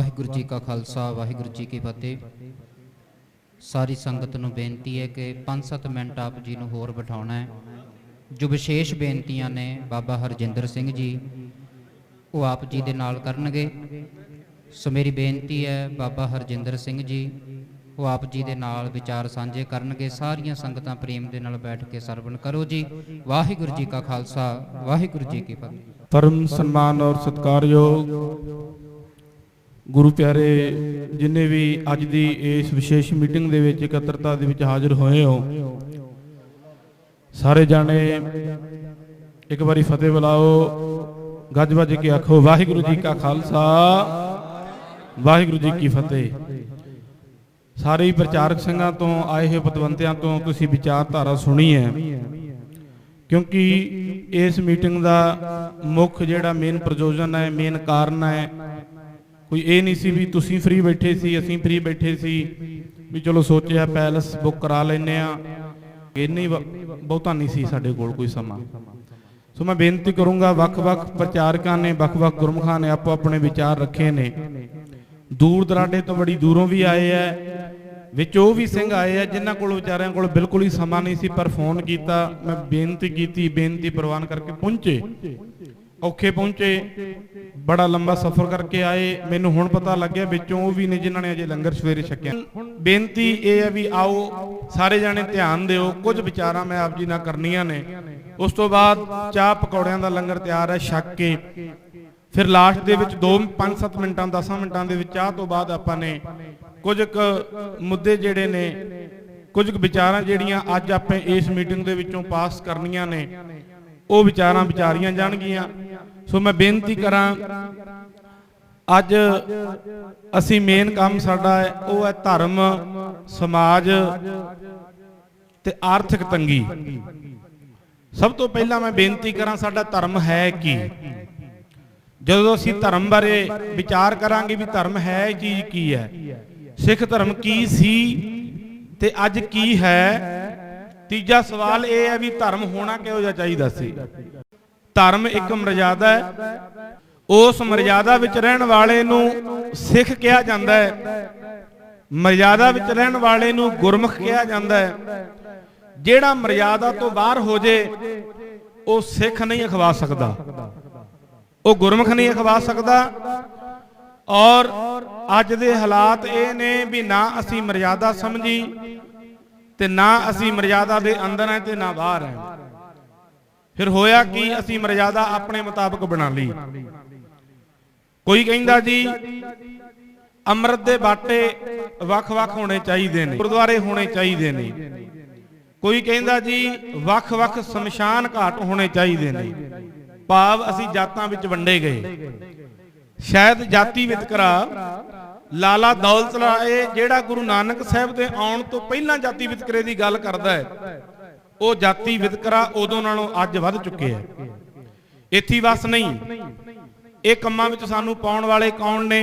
ਵਾਹਿਗੁਰੂ ਜੀ ਕਾ ਖਾਲਸਾ, ਵਾਹਿਗੁਰੂ ਜੀ ਕੀ ਫਤਿਹ। ਸਾਰੀ ਸੰਗਤ ਨੂੰ ਬੇਨਤੀ ਹੈ ਕਿ 5-7 ਮਿੰਟ ਆਪ ਜੀ ਨੂੰ ਹੋਰ ਬਿਠਾਉਣਾ ਹੈ। ਜੋ ਵਿਸ਼ੇਸ਼ ਬੇਨਤੀਆਂ ਨੇ ਬਾਬਾ ਹਰਜਿੰਦਰ ਸਿੰਘ ਜੀ, ਉਹ ਆਪ ਜੀ ਦੇ ਨਾਲ ਕਰਨਗੇ। ਸੋ ਮੇਰੀ ਬੇਨਤੀ ਹੈ ਬਾਬਾ ਹਰਜਿੰਦਰ ਸਿੰਘ ਜੀ, ਉਹ ਆਪ ਜੀ ਦੇ ਨਾਲ ਵਿਚਾਰ ਸਾਂਝੇ ਕਰਨਗੇ। ਸਾਰੀਆਂ ਸੰਗਤਾਂ ਪ੍ਰੇਮ ਦੇ ਨਾਲ ਬੈਠ ਕੇ ਸਰਵਣ ਕਰੋ ਜੀ। ਵਾਹਿਗੁਰੂ ਜੀ ਕਾ ਖਾਲਸਾ, ਵਾਹਿਗੁਰੂ ਜੀ ਕੀ ਫਤਿਹ। ਪਰਮ ਸਨਮਾਨ ਔਰ ਸਤਿਕਾਰਯੋਗ ਗੁਰੂ ਪਿਆਰੇ, ਜਿਨੇ ਵੀ ਅੱਜ ਦੀ ਇਸ ਵਿਸ਼ੇਸ਼ ਮੀਟਿੰਗ ਦੇ ਵਿੱਚ ਇਕੱਤਰਤਾ ਦੇ ਵਿੱਚ ਹਾਜ਼ਰ ਹੋਏ ਹੋ, ਸਾਰੇ ਜਾਣੇ ਇੱਕ ਵਾਰੀ ਫਤਿਹ ਬੁਲਾਓ। ਗੱਜ ਵੱਜ ਕੇ ਆਖੋ, ਵਾਹਿਗੁਰੂ ਜੀ ਕਾ ਖਾਲਸਾ, ਵਾਹਿਗੁਰੂ ਜੀ ਕੀ ਫਤਿਹ। ਸਾਰੇ ਹੀ ਪ੍ਰਚਾਰਕ ਸਿੰਘਾਂ ਤੋਂ, ਆਏ ਹੋਏ ਪਤਵੰਤਿਆਂ ਤੋਂ ਤੁਸੀਂ ਵਿਚਾਰਧਾਰਾ ਸੁਣੀ ਹੈ। ਕਿਉਂਕਿ ਇਸ ਮੀਟਿੰਗ ਦਾ ਮੁੱਖ ਜਿਹੜਾ ਮੇਨ ਪ੍ਰਯੋਜਨ ਹੈ ਮੇਨ ਕਾਰਨ ਹੈ ਕੋਈ ਇਹ ਨਹੀਂ ਸੀ ਵੀ ਤੁਸੀਂ ਫ੍ਰੀ ਬੈਠੇ ਸੀ, ਅਸੀਂ ਫ੍ਰੀ ਬੈਠੇ ਸੀ। ਵੀ ਚਲੋ ਸੋਚਿਆ ਪੈਲਸ ਬੁੱਕ ਕਰਾ ਲੈਨੇ ਆ ਇੰਨੀ ਬਹੁਤਾ ਨਹੀਂ ਸੀ ਸਾਡੇ ਕੋਲ ਕੋਈ ਸਮਾਂ। ਸੋ ਮੈਂ ਬੇਨਤੀ ਕਰੂੰਗਾ, ਵੱਖ-ਵੱਖ ਪ੍ਰਚਾਰਕਾਂ ਨੇ, ਵੱਖ-ਵੱਖ ਗੁਰਮਖਾਂ ਨੇ ਆਪੋ ਆਪਣੇ ਵਿਚਾਰ ਰੱਖੇ ਨੇ। ਦੂਰ ਦਰਾਡੇ ਤੋਂ ਬੜੀ ਦੂਰੋਂ ਵੀ ਆਏ ਐ। ਵਿੱਚ ਉਹ ਵੀ ਸਿੰਘ ਆਏ ਆ ਜਿਨ੍ਹਾਂ ਕੋਲ ਵਿਚਾਰਿਆਂ ਕੋਲ ਬਿਲਕੁਲ ਹੀ ਸਮਾਂ ਨਹੀਂ ਸੀ, ਪਰ ਫੋਨ ਕੀਤਾ, ਮੈਂ ਬੇਨਤੀ ਕੀਤੀ, ਬੇਨਤੀ ਪ੍ਰਵਾਨ ਕਰਕੇ ਪਹੁੰਚੇ। ਔਖੇ ਪਹੁੰਚੇ, ਬੜਾ ਲੰਬਾ ਸਫ਼ਰ ਕਰਕੇ ਆਏ, ਮੈਨੂੰ ਹੁਣ ਪਤਾ ਲੱਗਿਆ ਵਿੱਚੋਂ ਉਹ ਵੀ ਨੇ ਜਿਨ੍ਹਾਂ ਨੇ ਅਜੇ ਲੰਗਰ ਸਵੇਰੇ ਛਕਿਆ। ਬੇਨਤੀ ਇਹ ਹੈ ਵੀ ਆਓ, ਸਾਰੇ ਜਾਣੇ ਧਿਆਨ ਦਿਓ, ਕੁਝ ਵਿਚਾਰਾਂ ਮੈਂ ਆਪ ਜੀ ਨਾਲ ਕਰਨੀਆਂ ਨੇ। ਉਸ ਤੋਂ ਬਾਅਦ ਚਾਹ ਪਕੌੜਿਆਂ ਦਾ ਲੰਗਰ ਤਿਆਰ ਹੈ, ਛਕ ਕੇ। ਫਿਰ ਲਾਸਟ ਦੇ ਵਿੱਚ 2 5-7 ਮਿੰਟਾਂ 10 ਮਿੰਟਾਂ ਦੇ ਵਿੱਚ ਚਾਹ ਤੋਂ ਬਾਅਦ ਆਪਾਂ ਨੇ ਕੁਝ ਕੁ ਮੁੱਦੇ ਜਿਹੜੇ ਨੇ, ਕੁਝ ਕੁ ਵਿਚਾਰਾਂ ਜਿਹੜੀਆਂ ਅੱਜ ਆਪਾਂ ਇਸ ਮੀਟਿੰਗ ਦੇ ਵਿੱਚੋਂ ਪਾਸ ਕਰਨੀਆਂ ਨੇ, ਉਹ ਵਿਚਾਰਾਂ ਵਿਚਾਰੀਆਂ ਜਾਣਗੀਆਂ। ਸੋ ਮੈਂ ਬੇਨਤੀ ਕਰਾਂ, ਅੱਜ ਅਸੀਂ ਮੇਨ ਕੰਮ ਸਾਡਾ ਹੈ, ਉਹ ਹੈ ਧਰਮ, ਸਮਾਜ ਤੇ ਆਰਥਿਕ ਤੰਗੀ। ਸਭ ਤੋਂ ਪਹਿਲਾਂ ਮੈਂ ਬੇਨਤੀ ਕਰਾਂ ਸਾਡਾ ਧਰਮ ਹੈ ਕੀ? ਜਦੋਂ ਅਸੀਂ ਧਰਮ ਬਾਰੇ ਵਿਚਾਰ ਕਰਾਂਗੇ ਵੀ ਧਰਮ ਹੈ ਇਹ ਚੀਜ਼ ਕੀ ਹੈ, ਸਿੱਖ ਧਰਮ ਕੀ ਸੀ ਤੇ ਅੱਜ ਕੀ ਹੈ, ਤੀਜਾ ਸਵਾਲ ਇਹ ਹੈ ਵੀ ਧਰਮ ਹੋਣਾ ਕਿਹੋ ਜਿਹਾ ਚਾਹੀਦਾ ਸੀ? ਧਰਮ ਇੱਕ ਮਰਜ਼ਾਦਾ ਹੈ। ਉਸ ਮਰਜ਼ਾਦਾ ਵਿੱਚ ਰਹਿਣ ਵਾਲੇ ਨੂੰ ਸਿੱਖ ਕਿਹਾ ਜਾਂਦਾ ਹੈ। ਮਰਜ਼ਾਦਾ ਵਿੱਚ ਰਹਿਣ ਵਾਲੇ ਨੂੰ ਗੁਰਮੁਖ ਕਿਹਾ ਜਾਂਦਾ ਹੈ। ਜਿਹੜਾ ਮਰਜ਼ਾਦਾ ਤੋਂ ਬਾਹਰ ਹੋ ਜੇ, ਉਹ ਸਿੱਖ ਨਹੀਂ ਅਖਵਾ ਸਕਦਾ। ਉਹ ਗੁਰਮੁਖ ਨਹੀਂ ਅਖਵਾ ਸਕਦਾ। ਔਰ ਅੱਜ ਦੇ ਹਾਲਾਤ ਇਹ ਨੇ ਵੀ ਨਾ ਅਸੀਂ ਮਰਜ਼ਾਦਾ ਸਮਝੀ ਤੇ ਨਾ ਅਸੀਂ ਮਰਜ਼ਾਦਾ ਦੇ ਅੰਦਰ ਹੈ ਤੇ ਨਾ ਬਾਹਰ ਹੈ। ਫਿਰ ਹੋਇਆ ਕਿ? ਅਸੀਂ ਮਰਜ਼ਾਦਾ ਆਪਣੇ ਮੁਤਾਬਕ ਬਣਾ ਲਈ। ਕੋਈ ਕਹਿੰਦਾ ਜੀ, ਅੰਮ੍ਰਿਤ ਦੇ ਬਾਟੇ ਵੱਖ-ਵੱਖ ਹੋਣੇ ਚਾਹੀਦੇ ਨੇ, ਗੁਰਦੁਆਰੇ ਹੋਣੇ ਚਾਹੀਦੇ ਨੇ। ਕੋਈ ਕਹਿੰਦਾ ਜੀ, ਵੱਖ-ਵੱਖ ਸ਼ਮਸ਼ਾਨ ਘਾਟ ਹੋਣੇ ਚਾਹੀਦੇ ਨੇ। ਭਾਵ ਅਸੀਂ ਜਾਤਾਂ ਵਿੱਚ ਵੰਡੇ ਗਏ। ਸ਼ਾਇਦ ਜਾਤੀ ਵਿਤਕਰਾ ਲਾਲਾ ਦੌਲਤ ਰਾਏ, ਜਿਹੜਾ ਗੁਰੂ ਨਾਨਕ ਸਾਹਿਬ ਦੇ ਆਉਣ ਤੋਂ ਪਹਿਲਾਂ ਜਾਤੀ ਵਿਤਕਰੇ ਦੀ ਗੱਲ ਕਰਦਾ ਹੈ ਉਹ ਜਾਤੀ ਵਿਤਕਰਾ ਉਦੋਂ ਨਾਲੋਂ ਅੱਜ ਵੱਧ ਚੁੱਕੇ ਹੈ ਇੱਥੇ ਹੀ ਬਸ ਨਹੀਂ। ਇਹ ਕੰਮਾਂ ਵਿੱਚ ਸਾਨੂੰ ਪਾਉਣ ਵਾਲੇ ਕੌਣ ਨੇ?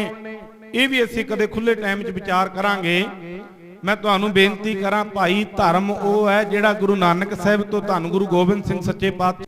ਇਹ ਵੀ ਅਸੀਂ ਕਦੇ ਖੁੱਲੇ ਟਾਈਮ 'ਚ ਵਿਚਾਰ ਕਰਾਂਗੇ। ਮੈਂ ਤੁਹਾਨੂੰ ਬੇਨਤੀ ਕਰਾਂ, ਭਾਈ ਧਰਮ ਉਹ ਹੈ ਜਿਹੜਾ ਗੁਰੂ ਨਾਨਕ ਸਾਹਿਬ ਤੋਂ ਧੰਨ ਗੁਰੂ ਗੋਬਿੰਦ ਸਿੰਘ ਸੱਚੇ ਪਾਤਸ਼ਾਹ